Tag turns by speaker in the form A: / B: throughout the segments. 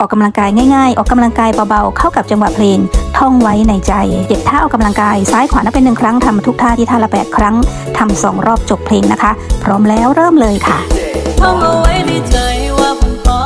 A: ออกกำลังกายง่ายๆ ออกกำลังกายเบาๆ เข้ากับจังหวะเพลง ท่องไว้ในใจเจ็ดท่าออกกำลังกายซ้ายขวานับเป็นหนึ่งครั้งทำทุกท่าที่ท่าละแปดครั้งทำสองรอบจบเพลงนะคะ พร้อมแล้วเริ่มเลยค่ะ
B: ท่องเอาไว้ในใจว่าผมพอ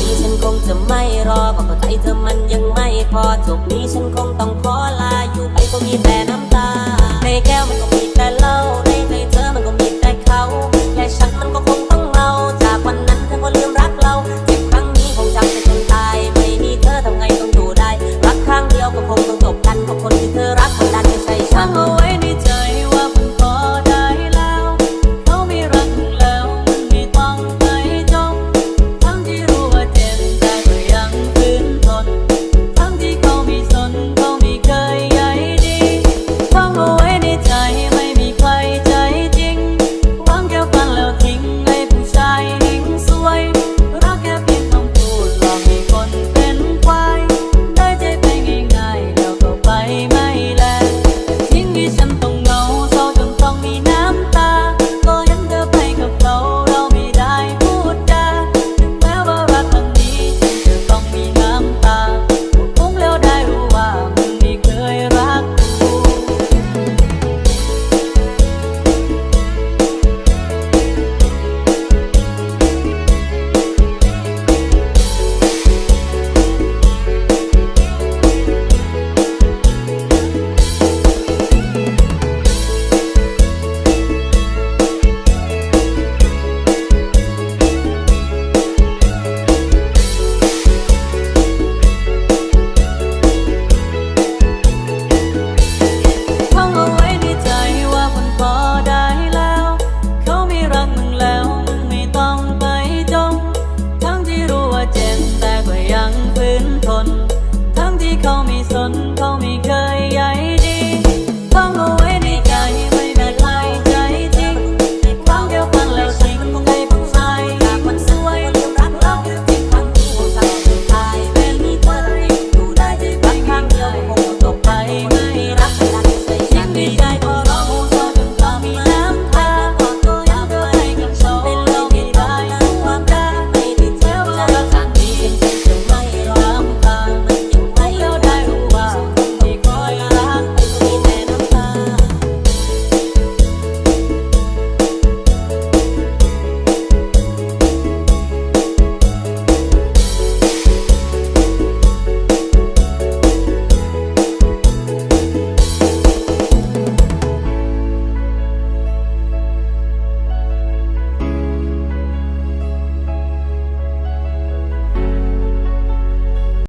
B: นี้ฉันคงจะไม่รอเพราะใจเธอมันยังไม่พอจบนี้ฉันคงต้อง
C: ขอลาอยู่ไปก็มีแต่